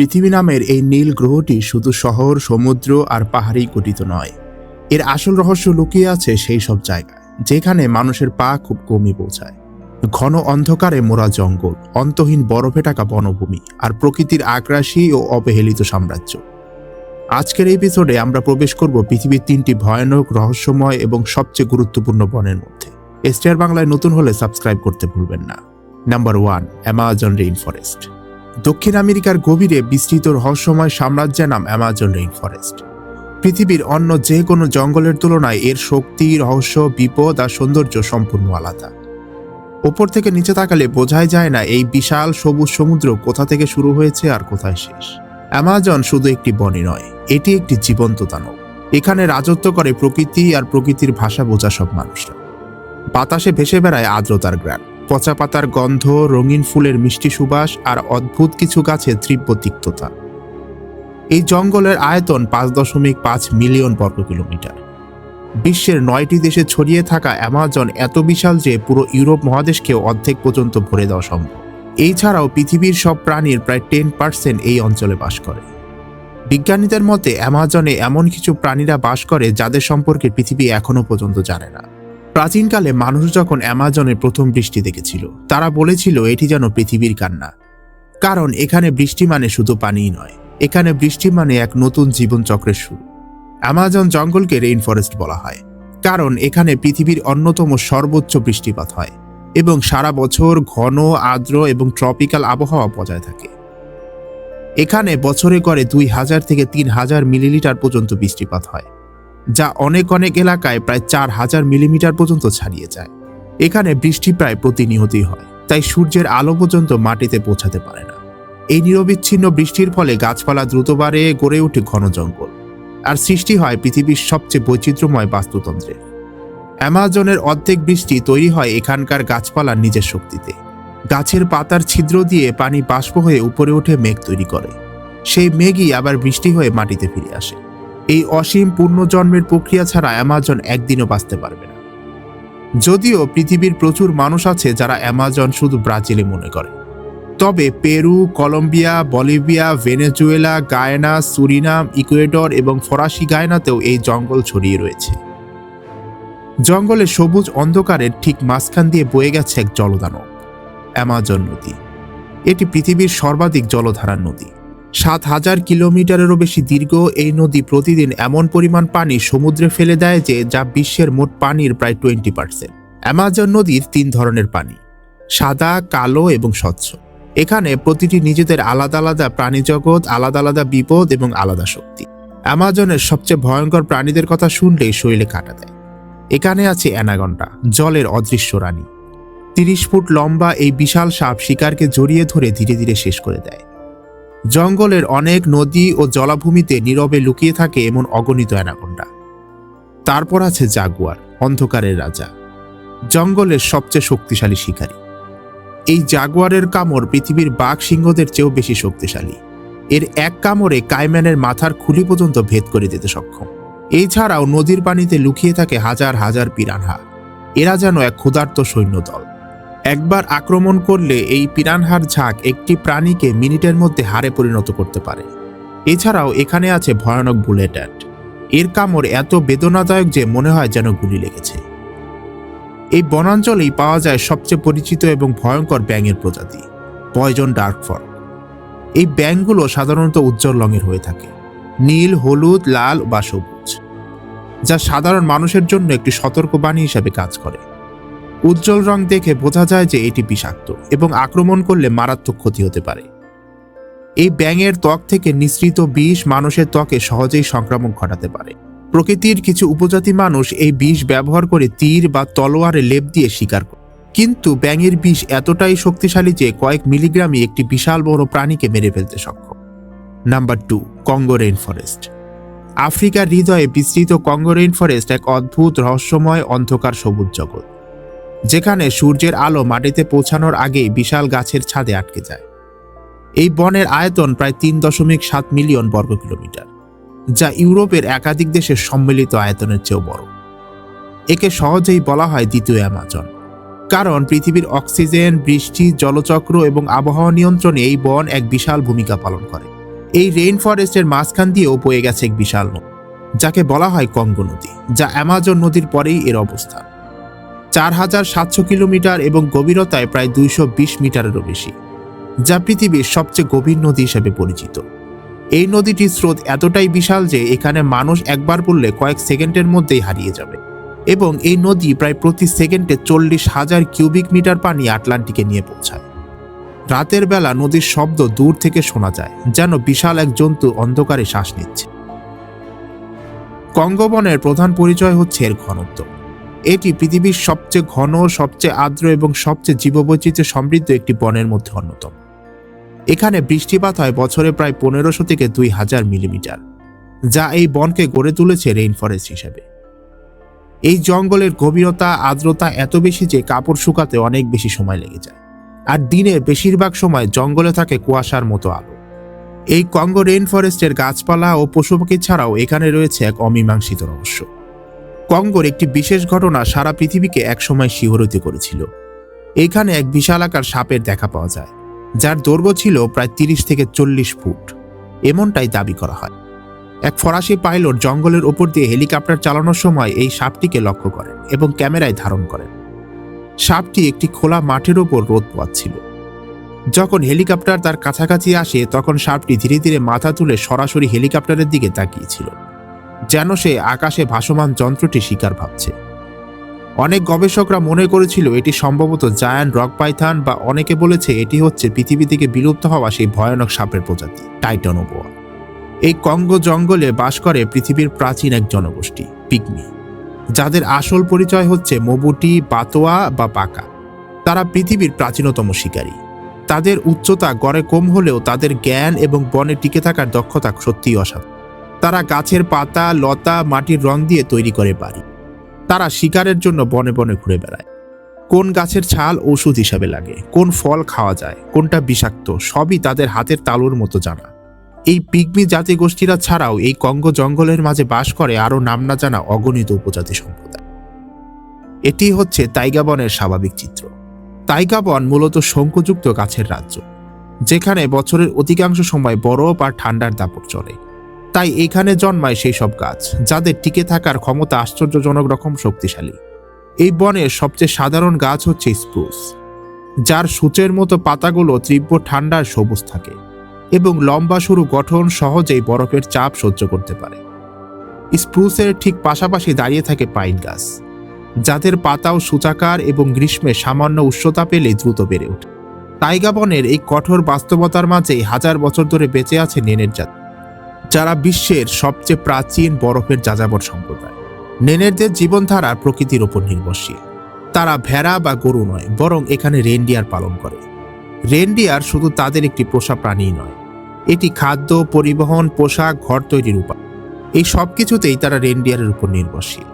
পৃথিবী নামের এই নীল গ্রহটি শুধু শহর, সমুদ্র আর পাহাড়েই গঠিত নয়। এর আসল রহস্য লুকিয়ে আছে সেই সব জায়গায়, যেখানে মানুষের পা খুব কমই পৌঁছায়। ঘন অন্ধকারে মোরা জঙ্গল, অন্তহীন বরফে টাকা বনভূমি আর প্রকৃতির আগ্রাসী ও অবহেলিত সাম্রাজ্য। আজকের এপিসোডে আমরা প্রবেশ করব পৃথিবীর তিনটি ভয়ানক, রহস্যময় এবং সবচেয়ে গুরুত্বপূর্ণ বনের মধ্যে। এসটিআর বাংলায় নতুন হলে সাবস্ক্রাইব করতে ভুলবেন না। Number one, Amazon rain forest দক্ষিণ আমেরিকার গভীরে বিস্তৃত রহস্যময় সাম্রাজ্যের নাম অ্যামাজন রেইন ফরেস্ট পৃথিবীর অন্য যে কোনো জঙ্গলের তুলনায় এর শক্তি, রহস্য, বিপদ আর সৌন্দর্য সম্পূর্ণ আলাদা। ওপর থেকে নিচে তাকালে বোঝাই যায় না এই বিশাল সবুজ সমুদ্র কোথা থেকে শুরু হয়েছে আর কোথায় শেষ। অ্যামাজন শুধু একটি বনই নয়, এটি একটি জীবন্ত দানব। এখানে রাজত্ব করে প্রকৃতি আর প্রকৃতির ভাষা বোঝা সব মানুষরা। বাতাসে ভেসে বেড়ায় আর্দ্রতার গ্রাম পচা পাতার গন্ধ, রঙিন ফুলের মিষ্টি সুবাস আর অদ্ভুত কিছু গাছের তীব্র তিক্ততা। এই জঙ্গলের আয়তন পাঁচ দশমিক পাঁচ মিলিয়ন বর্গ কিলোমিটার। বিশ্বের নয়টি দেশে ছড়িয়ে থাকা অ্যামাজন এত বিশাল যে পুরো ইউরোপ মহাদেশকে অর্ধেক পর্যন্ত ভরে দেওয়া সম্ভব। এই ছাড়াও পৃথিবীর সব প্রাণীর প্রায় টেন পার্সেন্ট এই অঞ্চলে বাস করে। বিজ্ঞানীদের মতে, অ্যামাজনে এমন কিছু প্রাণীরা বাস করে যাদের সম্পর্কে পৃথিবী এখনও পর্যন্ত জানে না। প্রাচীনকালে মানুষ যখন অ্যামাজনের প্রথম বৃষ্টি দেখেছিল, তারা বলেছিল এটি যেন পৃথিবীর কান্না। কারণ এখানে বৃষ্টি মানে শুধু পানিই নয়, এখানে বৃষ্টি মানে এক নতুন জীবনচক্রের শুরু। অ্যামাজন জঙ্গলকে রেইন ফরেস্ট বলা হয়, কারণ এখানে পৃথিবীর অন্যতম সর্বোচ্চ বৃষ্টিপাত হয় এবং সারা বছর ঘন, আর্দ্র এবং ট্রপিক্যাল আবহাওয়া বজায় থাকে। এখানে বছরে করে দুই হাজার থেকে তিন হাজার মিলিলিটার পর্যন্ত বৃষ্টিপাত হয়। যা অনেক অনেক এলাকায় প্রায় চার হাজার মিলিমিটার পর্যন্ত ছাড়িয়ে যায়। এখানে বৃষ্টি প্রায় প্রতিনিয়তই হয়, তাই সূর্যের আলো পর্যন্ত মাটিতে পৌঁছাতে পারে না। এই নিরবিচ্ছিন্ন বৃষ্টির ফলে গাছপালা দ্রুত বাড়ে, গড়ে ওঠে ঘন জঙ্গল, আর সৃষ্টি হয় পৃথিবীর সবচেয়ে বৈচিত্র্যময় বাস্তুতন্ত্রে। অ্যামাজনের অর্ধেক বৃষ্টি তৈরি হয় এখানকার গাছপালার নিজের শক্তিতে। গাছের পাতার ছিদ্র দিয়ে পানি বাষ্প হয়ে উপরে উঠে মেঘ তৈরি করে। সেই মেঘই আবার বৃষ্টি হয়ে মাটিতে ফিরে আসে। এই অসীম পুনর্জন্মের প্রক্রিয়া ছাড়া অ্যামাজন একদিনও বাঁচতে পারবে না। যদিও পৃথিবীর প্রচুর মানুষ আছে যারা অ্যামাজন শুধু ব্রাজিলে মনে করে। তবে Peru, Colombia, Bolivia, Venezuela, Guyana, Suriname, Ecuador এবং ফরাসি গায়নাতেও এই জঙ্গল ছড়িয়ে রয়েছে। জঙ্গলে সবুজ অন্ধকারের ঠিক মাঝখান দিয়ে বয়ে গেছে এক জলদানব, অ্যামাজন নদী। এটি পৃথিবীর সর্বাধিক জলধারার নদী। সাত হাজার কিলোমিটারেরও বেশি দীর্ঘ এই নদী প্রতিদিন এমন পরিমাণ পানি সমুদ্রে ফেলে দেয় যে যা বিশ্বের মোট পানির প্রায় টোয়েন্টি পার্সেন্ট। অ্যামাজন নদীর তিন ধরনের পানি, সাদা, কালো এবং স্বচ্ছ। এখানে প্রতিটি নিজেদের আলাদা আলাদা প্রাণী জগৎ, আলাদা আলাদা বিপদ এবং আলাদা শক্তি। অ্যামাজনের সবচেয়ে ভয়ঙ্কর প্রাণীদের কথা শুনলেই শরীরে কাটা দেয়। এখানে আছে অ্যানাগন্ডা, জলের অদৃশ্য রানী। তিরিশ ফুট লম্বা এই বিশাল সাপ শিকারকে জড়িয়ে ধরে ধীরে ধীরে শেষ করে দেয়। জঙ্গলের অনেক নদী ও জলাভূমিতে নীরবে লুকিয়ে থাকে এমন অগণিত অ্যানাকোন্ডা। তারপর আছে জাগুয়ার, অন্ধকারের রাজা, জঙ্গলের সবচেয়ে শক্তিশালী শিকারী। এই জাগুয়ারের কামড় পৃথিবীর বাঘ সিংহদের চেয়েও বেশি শক্তিশালী। এর এক কামড়ে কাইম্যানের মাথার খুলি পর্যন্ত ভেদ করে দিতে সক্ষম। এছাড়াও নদীর পানিতে লুকিয়ে থাকে হাজার হাজার পিরানহা। এরা যেন এক ক্ষুধার্ত সৈন্যদল। একবার আক্রমণ করলে এই পিরানহার ঝাঁক একটি প্রাণীকে মিনিটের মধ্যে হারে পরিণত করতে পারে। এছাড়াও এখানে আছে ভয়ানক বুলেট অ্যাট এর কামড় এত বেদনাদায়ক যে মনে হয় যেন গুলি লেগেছে। এই বনাঞ্চলেই পাওয়া যায় সবচেয়ে পরিচিত এবং ভয়ঙ্কর ব্যাঙের প্রজাতি, পয়জন ডার্ক ফর এই ব্যাঙগুলো সাধারণত উজ্জ্বল রঙের হয়ে থাকে, নীল, হলুদ, লাল বা সবুজ, যা সাধারণ মানুষের জন্য একটি সতর্কবাণী হিসাবে কাজ করে। উজ্জ্বল রং দেখে বোঝা যায় যে এটি বিষাক্ত এবং আক্রমণ করলে মারাত্মক ক্ষতি হতে পারে। এই ব্যাঙের ত্বক থেকে নিঃসৃত বিষ মানুষের ত্বকে সহজেই সংক্রমণ ঘটাতে পারে। প্রকৃতির কিছু উপজাতি মানুষ এই বিষ ব্যবহার করে তীর বা তলোয়ারে লেপ দিয়ে শিকার করে। কিন্তু ব্যাঙের বিষ এতটাই শক্তিশালী যে কয়েক মিলিগ্রামই একটি বিশাল বড় প্রাণীকে মেরে ফেলতে সক্ষম। Number two, Congo rain forest আফ্রিকার হৃদয়ে বিস্তৃত কঙ্গো রেইন ফরেস্ট এক অদ্ভুত রহস্যময় অন্ধকার সবুজ জগৎ। যেখানে সূর্যের আলো মাটিতে পৌঁছানোর আগেই বিশাল গাছের ছাদে আটকে যায়। এই বনের আয়তন প্রায় তিন দশমিক সাত মিলিয়ন বর্গ কিলোমিটার, যা ইউরোপের একাধিক দেশের সম্মিলিত আয়তনের চেয়েও বড়। একে সহজেই বলা হয় দ্বিতীয় অ্যামাজন, কারণ পৃথিবীর অক্সিজেন, বৃষ্টি, জলচক্র এবং আবহাওয়া নিয়ন্ত্রণে এই বন এক বিশাল ভূমিকা পালন করে। এই রেইন ফরেস্টের মাঝখান দিয়েও বয়ে গেছে এক বিশাল নদী, যাকে বলা হয় কঙ্গো নদী, যা অ্যামাজন নদীর পরেই এর অবস্থান। চার হাজার সাতশো কিলোমিটার এবং গভীরতায় প্রায় দুইশো বিশ মিটারেরও বেশি, যা পৃথিবীর সবচেয়ে গভীর নদী হিসেবে পরিচিত। এই নদীটির স্রোত এতটাই বিশাল যে এখানে মানুষ একবার পড়লে কয়েক সেকেন্ডের মধ্যেই হারিয়ে যাবে এবং এই নদী প্রায় প্রতি সেকেন্ডে চল্লিশ হাজার কিউবিক মিটার পানি আটলান্টিকে নিয়ে পৌঁছায়। রাতের বেলা নদীর শব্দ দূর থেকে শোনা যায়, যেন বিশাল এক জন্তু অন্ধকারে শ্বাস নিচ্ছে। কঙ্গবনের প্রধান পরিচয় হচ্ছে এর ঘনত্ব। এটি পৃথিবীর সবচেয়ে ঘন, সবচেয়ে আর্দ্র এবং সবচেয়ে জীববৈচিত্র্য সমৃদ্ধ একটি বনের মধ্যে অন্যতম। এখানে বৃষ্টিপাত হয় বছরে প্রায় পনেরোশো থেকে দুই হাজার মিলিমিটার, যা এই বনকে গড়ে তুলেছে রেইন ফরেস্ট হিসেবে। এই জঙ্গলের গভীরতা, আর্দ্রতা এত বেশি যে কাপড় শুকাতে অনেক বেশি সময় লেগে যায়। আর দিনের বেশিরভাগ সময় জঙ্গলে থাকে কুয়াশার মতো আলো। এই কঙ্গো রেইন ফরেস্টের গাছপালা ও পশু পাখি ছাড়াও এখানে রয়েছে এক অমীমাংসিত রহস্য। কঙ্গোর একটি বিশেষ ঘটনা সারা পৃথিবীকে একসময় শিহরিত করেছিল। এখানে এক বিশালাকার সাপের দেখা পাওয়া যায়, যার দৈর্ঘ্য ছিল প্রায় তিরিশ থেকে চল্লিশ ফুট। এমনটাই দাবি করা হয়। এক ফরাসি পাইলট জঙ্গলের ওপর দিয়ে হেলিকপ্টার চালানোর সময় এই সাপটিকে লক্ষ্য করেন এবং ক্যামেরায় ধারণ করেন। সাপটি একটি খোলা মাঠের ওপর রোদ পোয়াচ্ছিল। যখন হেলিকপ্টার তার কাছাকাছি আসে, তখন সাপটি ধীরে ধীরে মাথা তুলে সরাসরি হেলিকপ্টারের দিকে তাকিয়েছিল। যেন সে আকাশে ভাসমান যন্ত্রটি শিকার ভাবছে। অনেক গবেষকরা মনে করেছিল এটি সম্ভবত জায়ান্ট রক পাইথান বা অনেকে বলেছে এটি হচ্ছে পৃথিবী থেকে বিলুপ্ত হওয়া সেই ভয়ানক সাপের প্রজাতি, টাইটনোবোয়া। এই কঙ্গো জঙ্গলে বাস করে পৃথিবীর প্রাচীন এক জনগোষ্ঠী, পিগমি, যাদের আসল পরিচয় হচ্ছে মবুটি, বাতোয়া বা পাকা তারা পৃথিবীর প্রাচীনতম শিকারী। তাদের উচ্চতা গড়ে কম হলেও তাদের জ্ঞান এবং বনে টিকে থাকার দক্ষতা সত্যিই অসাধারণ। তারা গাছের পাতা, লতা, মাটির রং দিয়ে তৈরি করে বাড়ি। তারা শিকারের জন্য বনে বনে ঘুরে বেড়ায়। কোন গাছের ছাল ওষুধ হিসাবে লাগে, কোন ফল খাওয়া যায়, কোনটা বিষাক্ত, সবই তাদের হাতের তালুর মতো জানা। এই পিগমি জাতি গোষ্ঠীরা ছাড়াও এই কঙ্গো জঙ্গলের মাঝে বাস করে আরও নাম না জানা অগণিত উপজাতি সম্প্রদায়। এটি হচ্ছে তাইগা বনের স্বাভাবিক চিত্র। তাইগা বন মূলত শঙ্কুযুক্ত গাছের রাজ্য, যেখানে বছরের অধিকাংশ সময় বরফ আর ঠান্ডার দাপট চলে। তাই এখানে জন্মায় সেই সব গাছ, যাদের টিকে থাকার ক্ষমতা আশ্চর্যজনক রকম শক্তিশালী। এই বনের সবচেয়ে সাধারণ গাছ হচ্ছে স্প্রুস, যার সূচের মতো পাতাগুলো তীব্র ঠান্ডার সবুজ থাকে এবং লম্বা সরু গঠন সহজেই বরফের চাপ সহ্য করতে পারে। স্প্রুসের ঠিক পাশাপাশি দাঁড়িয়ে থাকে পাইন গাছ, যাদের পাতাও সূচাকার এবং গ্রীষ্মে সামান্য উষ্ণতা পেলে দ্রুত বেড়ে ওঠে। টাইগা বনের এই কঠোর বাস্তবতার মাঝেই হাজার বছর ধরে বেঁচে আছে নেনের জাতি। যারা বিশ্বের সবচেয়ে প্রাচীন বরফের যাযাবর সম্প্রদায়। নেনেরদের জীবনধারা প্রকৃতির ওপর নির্ভরশীল। তারা ভেড়া বা গরু নয়, বরং এখানে রেনডিয়ার পালন করে। রেনডিয়ার শুধু তাদের একটি পোষা প্রাণী নয়, এটি খাদ্য, পরিবহন, পোশাক, ঘর তৈরির উপায়। এই সব কিছুতেই তারা রেনডিয়ারের উপর নির্ভরশীল।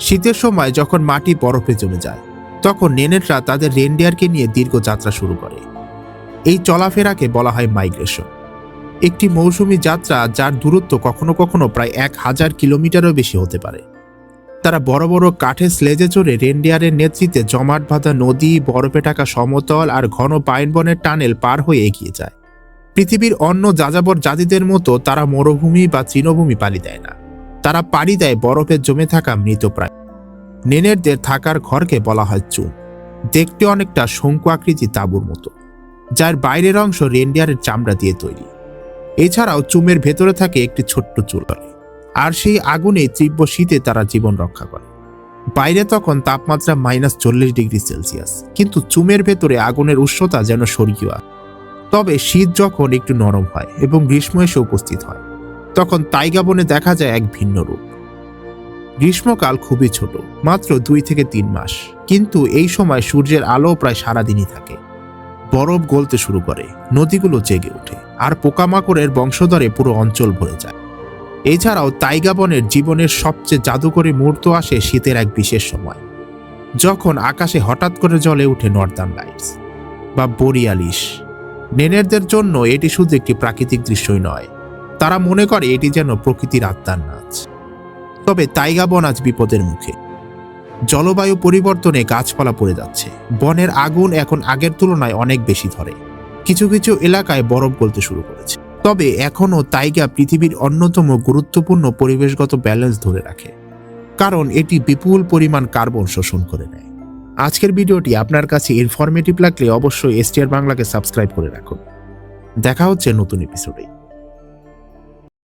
শীতের সময় যখন মাটি বরফে জমে যায়, তখন নেনেটরা তাদের রেনডিয়ারকে নিয়ে দীর্ঘ যাত্রা শুরু করে। এই চলাফেরাকে বলা হয় মাইগ্রেশন। একটি মৌসুমী যাত্রা যার দূরত্ব কখনো কখনো প্রায় এক হাজার কিলোমিটারও বেশি হতে পারে। তারা বড় বড় কাঠের স্লেজে চড়ে রেনডিয়ারের নেতৃত্বে জমাট বাঁধা নদী, বরফে ঢাকা সমতল আর ঘন পাইন বনের টানেল পার হয়ে এগিয়ে যায়। পৃথিবীর অন্য যাযাবর জাতিদের মতো তারা মরুভূমি বা তৃণভূমি পালি দেয় না। তারা পাড়ি দেয় বরফে জমে থাকা মৃতপ্রায় নেনেরদের থাকার ঘরকে বলা হয় চুম দেখতে অনেকটা শঙ্কু আকৃতি তাঁবুর মতো, যার বাইরের অংশ রেন্ডিয়ারের চামড়া দিয়ে তৈরি। এছাড়াও চুমের ভেতরে থাকে একটি ছোট্ট চুলারে আর সেই আগুনে তীব্র শীতে তারা জীবন রক্ষা করে। বাইরে তখন তাপমাত্রা মাইনাস চল্লিশ ডিগ্রি সেলসিয়াস। কিন্তু চুমের ভেতরে আগুনের উষ্ণতা যেন স্বর্গীয়। তবে শীত যখন একটু নরম হয় এবং গ্রীষ্ম এসে উপস্থিত হয়, তখন তাইগা বনে দেখা যায় এক ভিন্ন রূপ। গ্রীষ্মকাল খুবই ছোট, মাত্র দুই থেকে তিন মাস। কিন্তু এই সময় সূর্যের আলো প্রায় সারাদিনই থাকে। বরফ গলতে শুরু করে, নদীগুলো জেগে ওঠে। আর পোকামাকড়ের বংশধরে পুরো অঞ্চল ভরে যায়। এছাড়াও তাইগা বনের জীবনের সবচেয়ে জাদুকরী মুহূর্ত আসে শীতের এক বিশেষ সময়, যখন আকাশে হঠাৎ করে জ্বলে উঠে নর্দার্ন লাইটস বা বরিয়ালিশ নেনেরদের জন্য এটি শুধু একটি প্রাকৃতিক দৃশ্যই নয়, তারা মনে করে এটি যেন প্রকৃতির আত্মার নাচ। তবে তাইগা বন আজ বিপদের মুখে। জলবায়ু পরিবর্তনে গাছপালা পড়ে যাচ্ছে, বনের আগুন এখন আগের তুলনায় অনেক বেশি ধরে। কিছু কিছু এলাকায় বরফ গলতে শুরু করেছে। তবে এখনও তাইগা পৃথিবীর অন্যতম গুরুত্বপূর্ণ পরিবেশগত ব্যালেন্স ধরে রাখে, কারণ এটি বিপুল পরিমাণ কার্বন শোষণ করে নেয়। আজকের ভিডিওটি আপনার কাছে ইনফরমেটিভ লাগলে অবশ্যই এসটিআর বাংলাকে সাবস্ক্রাইব করে রাখুন। দেখা হচ্ছে নতুন এপিসোডে